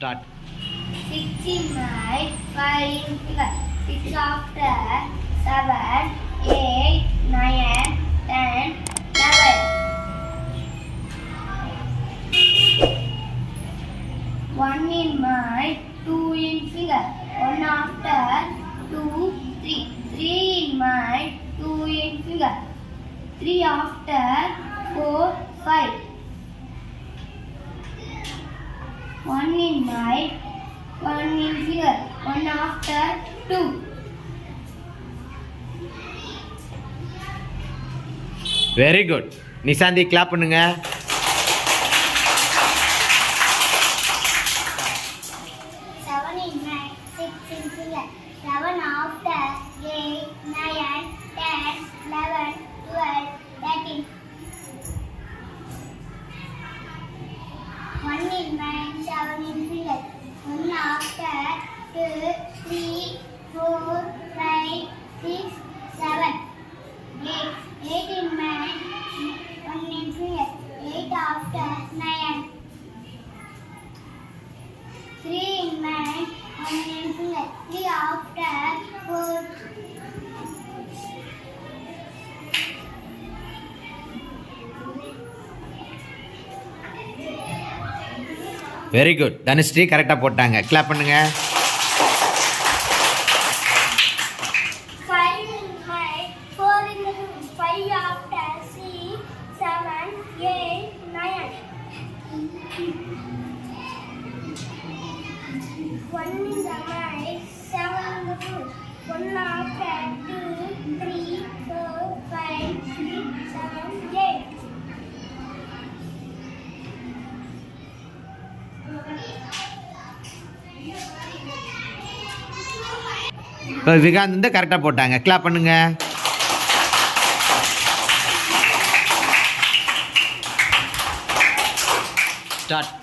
Start. Sixty miles firing Six after seven, eight, nine, ten, eleven. One in mile, two in finger. One after two, three. Three in mile, two in finger. Three after four, five. one in right, one in here, one after two. Very good Nishanthi clap பண்ணுங்கள் very good Dhanushree கரெக்டாக போட்டாங்க clap பண்ணுங்க One after two, three, four, five, six, seven, eight. விகாந்த் வந்து கரெக்டாக போட்டாங்க clap பண்ணுங்க start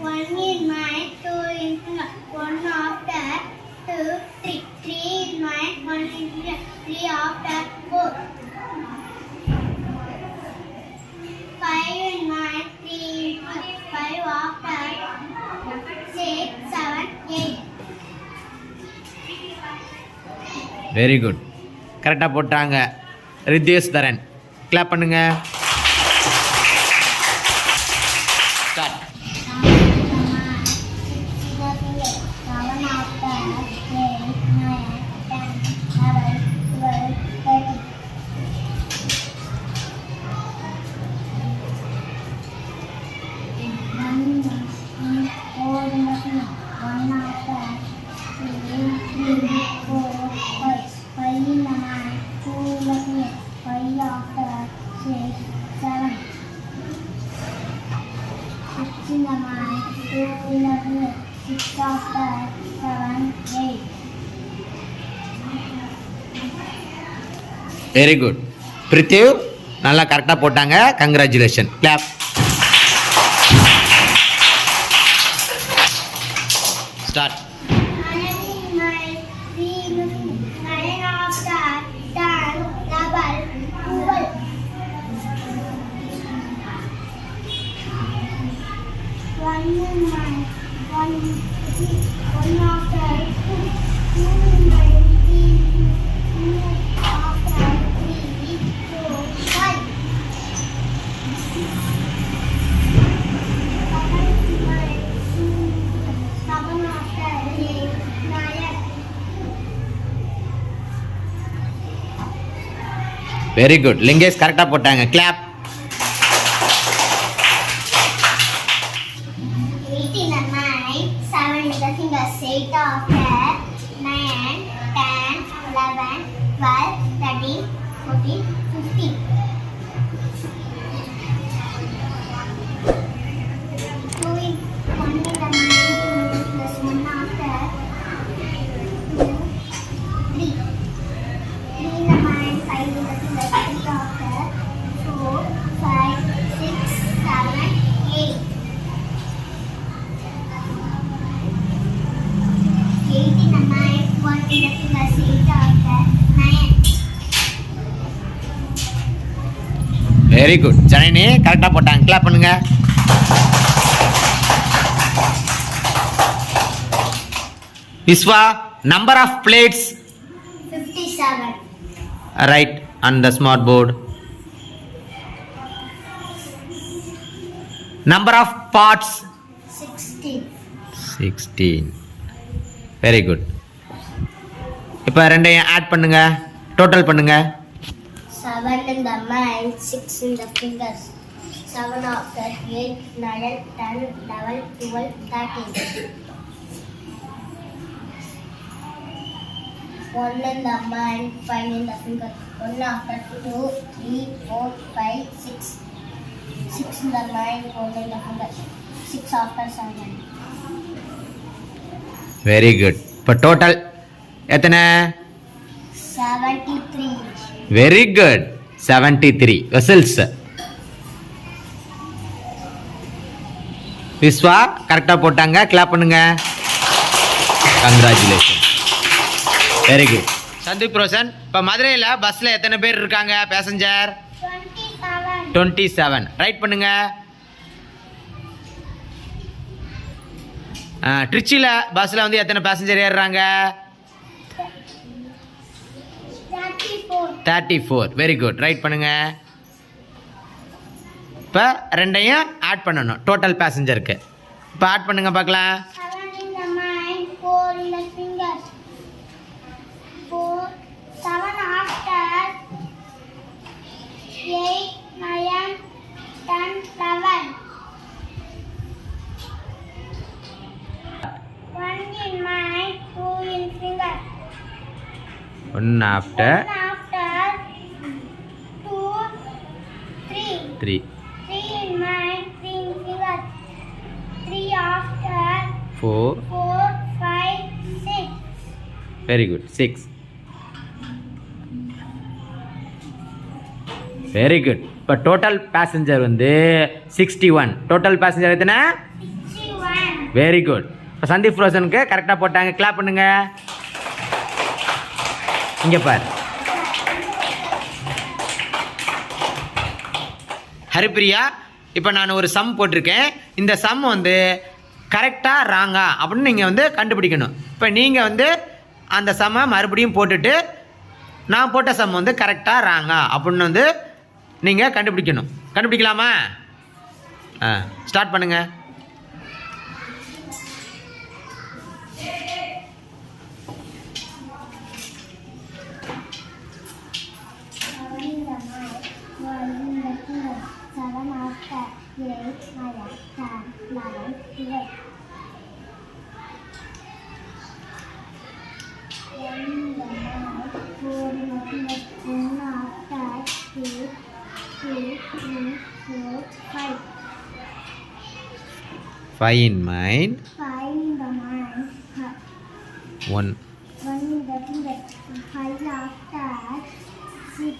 One in mine, two in one after, two, three, three in mine, one in three after. Very good கரெக்டாக போட்டாங்க. Rithyestharan clap பண்ணுங்கள் very good Prithiv நல்லா கரெக்டாக போட்டாங்க. Congratulation clap start very good Lingesh கரெக்டாக போட்டாங்க. கிளாப் வெரி குட் ஜனனி கரெக்டாக போட்டாங்க. கிளாப் பண்ணுங்க. Viswa number of plates right and the smart board number of parts sixteen very good இப்போ ரெண்டையும் ஆட் பண்ணுங்கள் டோட்டல் பண்ணுங்கள் seven in the mind, six in the fingers, seven after 8, 9, 10, 11, 12, 13. 1 in the mind, five in the fingers, one after 2, 3, 4, 5, 6. 6 in the mind, 4 in the fingers, six after seven Very good. For total, எத்தனை very good seventy three vessels Viswa கரெக்டாக போட்டாங்க. Clap பண்ணுங்க. Congratulation very good Sandeep Roshan இப்போ மதுரையில் பஸ்ஸில் எத்தனை பேர் இருக்காங்க? பேசஞ்சர். டுவெண்ட்டி செவன் ரைட் பண்ணுங்க. ட்ரிச்சியில் பஸ்ஸில் வந்து எத்தனை பேசஞ்சர் ஏறுறாங்க? Thirty four very good right பண்ணுங்க. இப்போ ரெண்டையும் ஆட் பண்ணணும். டோட்டல் பேசஞ்சருக்கு இப்போ ஆட் பண்ணுங்க பார்க்கலாம். Seven in the mind, four in the fingers. Four, seven after eight, nine, ten, eleven. One in mind, two in finger. One after One after two, three. Three in mind, three in. Three after four four, five, six. Very good six very good இப்போ total passenger வந்து sixty one total passenger எத்தனை. Very good இப்போ சந்தீப் ரோஷனுக்கு கரெக்டாக போட்டாங்க. Clap பண்ணுங்க. இங்கே பார். ஹரிப்பிரியா இப்போ நான் ஒரு சம் போட்டிருக்கேன். இந்த சம் வந்து கரெக்டாக ராங்கா அப்படின்னு நீங்கள் வந்து கண்டுபிடிக்கணும். இப்போ நீங்கள் வந்து அந்த சம்மை மறுபடியும் போட்டுட்டு நான் போட்ட சம் வந்து கரெக்டாக ராங்கா அப்படின்னு வந்து நீங்கள் கண்டுபிடிக்கணும். கண்டுபிடிக்கலாமா? ஆ ஸ்டார்ட் பண்ணுங்கள் five in mind Five in the mind, one one in the finger. Five after six.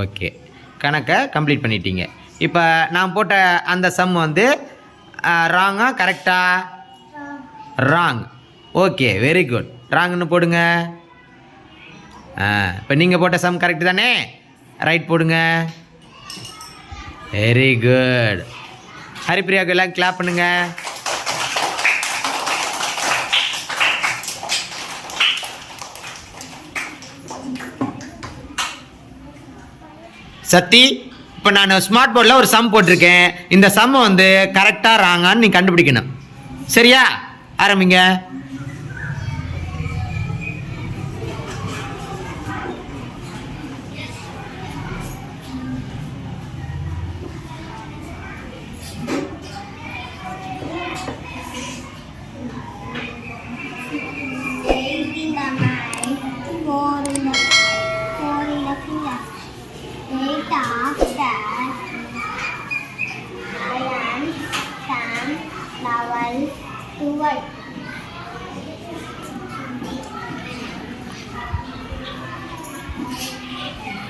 Okay கணக்கை கம்ப்ளீட் பண்ணிட்டீங்க. இப்போ நான் போட்ட அந்த சம் வந்து ராங்கா கரெக்டா ராங் ஓகே வெரி குட் ராங்னு போடுங்க. இப்போ நீங்கள் போட்ட சம் கரெக்ட் தானே? ரைட் போடுங்க. வெரி குட் ஹரிப்பிரியாவுக்கு எல்லாம் கிளாப் பண்ணுங்க. சத்தி இப்போ நான் ஸ்மார்ட் போர்டில் ஒரு சம் போட்டிருக்கேன். இந்த சம்மை வந்து கரெக்டாக ராங்கான்னு நீ கண்டுபிடிக்கணும். சரியா? ஆரம்பிங்க.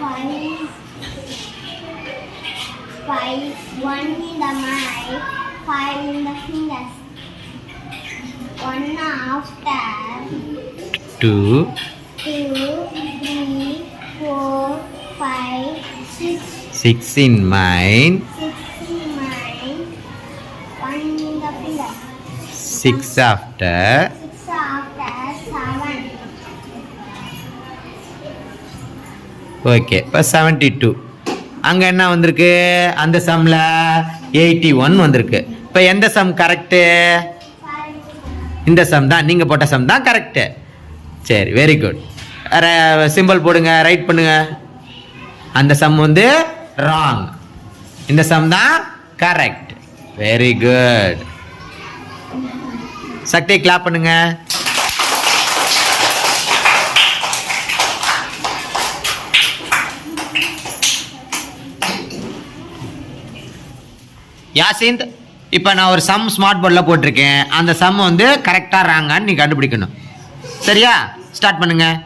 five, five, one in the mind, five in the fingers. One after two, two, three, four, five, six. Six in mind. Six in mind. One in the fingers. Six after. Okay இப்போ seventy two அங்கே என்ன வந்திருக்கு? அந்த சம்மில் eighty one வந்திருக்கு. இப்போ எந்த some correct இந்த சம் தான் நீங்கள் போட்ட சம் தான் கரெக்டு சரி வெரி குட் சிம்பிள் போடுங்க ரைட் பண்ணுங்க. அந்த சம் வந்து ராங் இந்த சம் தான் correct very good Sakthi clap பண்ணுங்க. யாசிந்த் இப்போ நான் ஒரு சம் ஸ்மார்ட் போர்டில் போட்டிருக்கேன். அந்த சம் வந்து கரெக்டாக ராங்கான்னு நீ கண்டுபிடிக்கணும். சரியா? ஸ்டார்ட் பண்ணுங்கள்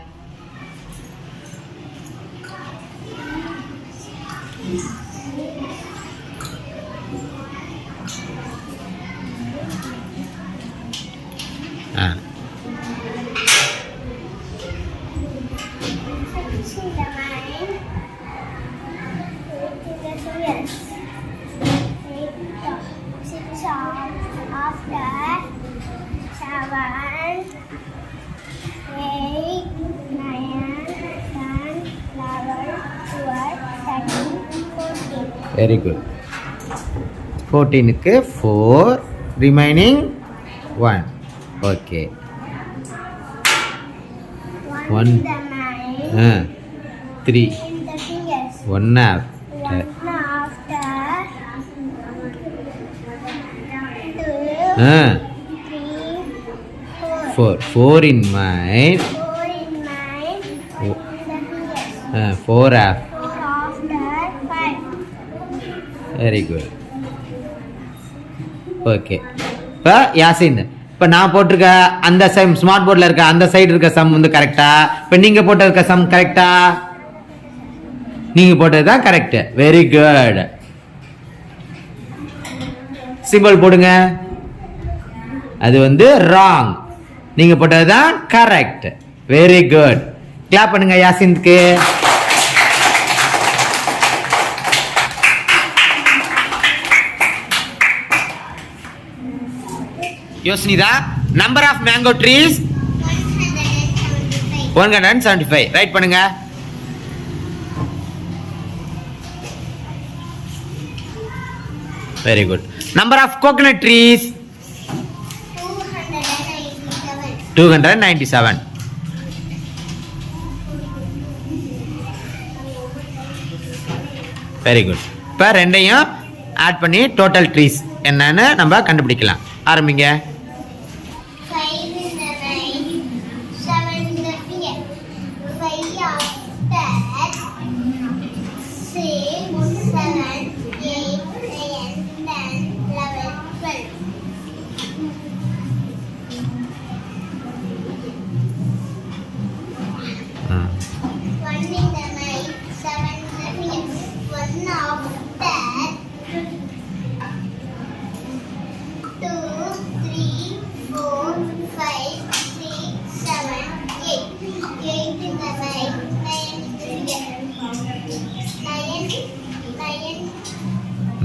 ஃபோர்டீனுக்கு four remaining one okay. Ah three. One of One after two, ah three, four. Four four in. Oh. Fingers. Four of. Very good okay இப்போ யாசின் இப்போ நான் போட்டிருக்க அந்த சம் ஸ்மார்ட் போர்டில் இருக்க அந்த சைடு இருக்க சம் வந்து கரெக்டா இப்போ நீங்கள் போட்டிருக்க சம் கரெக்டா நீங்கள் போட்டது தான் கரெக்டு வெரி குட் சிம்பிள் போடுங்க. அது வந்து ராங் நீங்கள் போட்டது தான் கரெக்ட் வெரி குட் கிளாப் பண்ணுங்க யாசின்க்கு. Yosanitha number of mango trees one hundred seventy five right பண்ணுங்க. Very good number of coconut trees two hundred ninety seven very good இப்போ ரெண்டையும் ஆட் பண்ணி டோட்டல் ட்ரீஸ் என்னன்னு நம்ம கண்டுபிடிக்கலாம். ஆரம்பிங்க.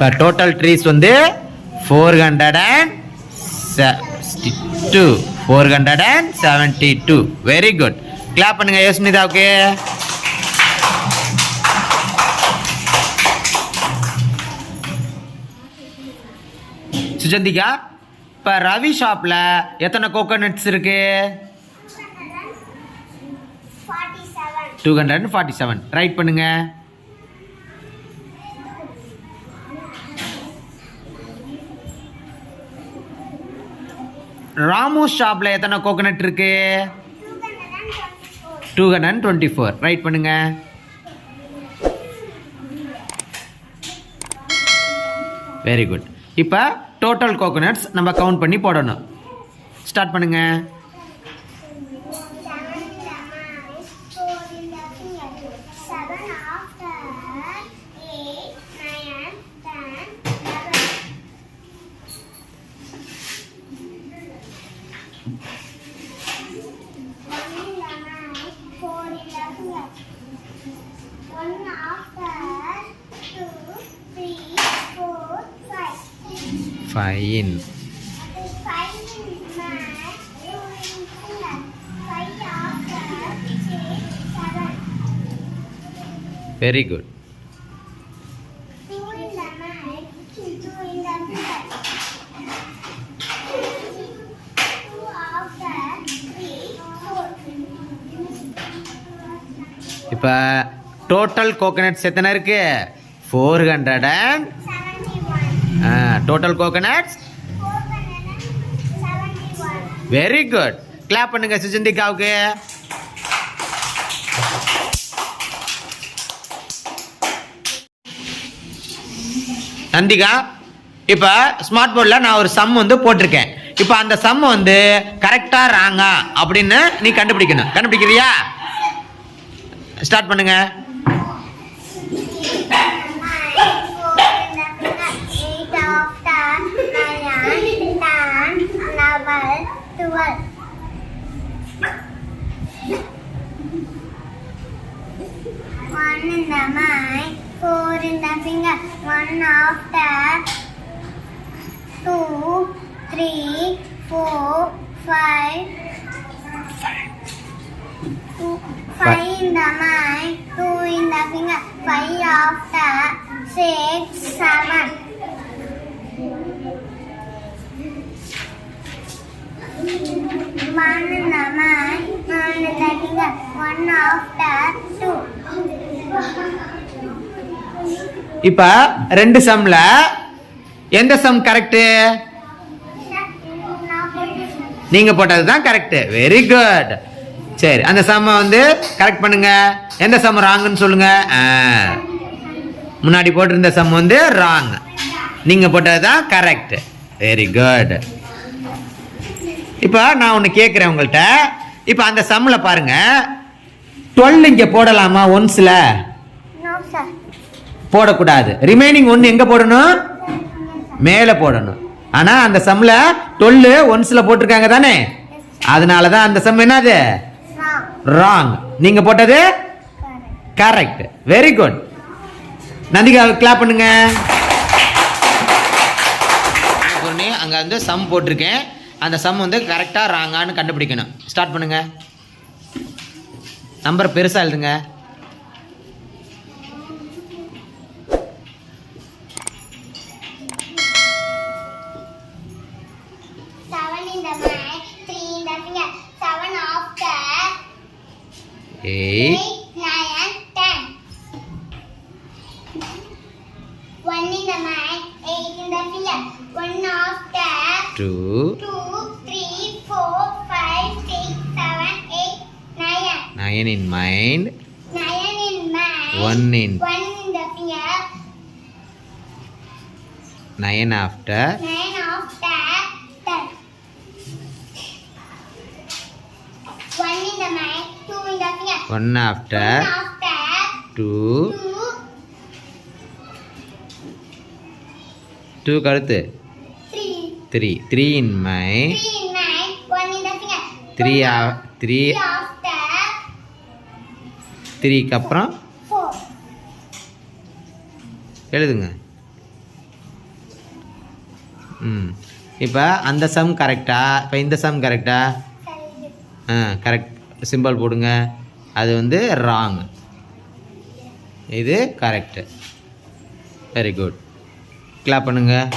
இப்போ டோட்டல் ட்ரீஸ் வந்து four hundred and two four hundred and seventy two very good clap பண்ணுங்க யோஸ்னிதாவுக்கு சுஜந்திகா இப்போ ரவி ஷாப்பில் எத்தனை கோகோனட்ஸ் இருக்கு. Two hundred forty seven right பண்ணுங்க. ராமு ஷாப்பில் எத்தனை கோகனட் இருக்கு? Two hundred twenty four right பண்ணுங்க. வெரி குட் இப்போ டோட்டல் கோகோனட்ஸ் நம்ம கவுண்ட் பண்ணி போடணும். ஸ்டார்ட் பண்ணுங்கள் ஃபைன் வெரி குட் இப்போ டோட்டல் கோகனட்ஸ் எத்தனை இருக்கு? Four hundred and total coconuts very good clap பண்ணுங்க சுஜந்திகாவுக்கு. நந்திகா இப்போ ஸ்மார்ட் போர்டில் நான் ஒரு சம் வந்து போட்டிருக்கேன். இப்போ அந்த சம் வந்து கரெக்டாக ராங்கா அப்படின்னு நீ கண்டுபிடிக்கணும். கண்டுபிடிக்கிறியா? ஸ்டார்ட் பண்ணுங்கள் One in the mind, four in the finger, one after two, three, four, five. Two, five in the mind, two in the finger, five after six, seven. One in the mind, the one after two. இப்போ ரெண்டு சம்மில் எந்த some correct நீங்கள் போட்டது தான் correct very good சரி அந்த சம்மை வந்து கரெக்ட் பண்ணுங்க. எந்த சம் ராங்குன்னு சொல்லுங்க. முன்னாடி போட்டிருந்த சம் வந்து ராங் நீங்கள் போட்டது தான் கரெக்ட் வெரி குட் இப்போ நான் ஒன்று கேட்குறேன் உங்கள்கிட்ட இப்போ அந்த சம்மில் பாருங்க. டுவெல் இங்கே போடலாமா ஒன்ஸில். போடக்கூடாது. ரிமைனிங் ஒன்று எங்கே போடணும்? மேலே போடணும். ஆனால் அந்த சம்மில் டுவெல்லு ஒன்ஸில் போட்டிருக்காங்க தானே? அதனால தான் அந்த சம் என்னது. ராங் நீங்கள் போட்டது. Correct very good Nandhika clap பண்ணுங்க. பொண்ணு அங்கே வந்து சம் போட்டிருக்கேன். அந்த சம் வந்து கரெக்டாக ராங்கான்னு கண்டுபிடிக்கணும். ஸ்டார்ட் பண்ணுங்க. நம்பர் பெருசாக எழுதுங்க. Seven nine. In mind Nine in mind, one in one in the finger, nine after nine after ten. One in the mind, two in the finger, one after after two two, two கழுத்து three. Three three in Three in mind, one in. Three one three three after த்ரீக்கு அப்புறம் எழுதுங்க. ம். இப்போ அந்த some கரெக்டா இப்போ இந்த சம் கரெக்டா ஆ? கரெக்ட் சிம்பிள் போடுங்க. அது வந்து ராங் இது கரெக்டு வெரி குட் கிளாப் பண்ணுங்கள்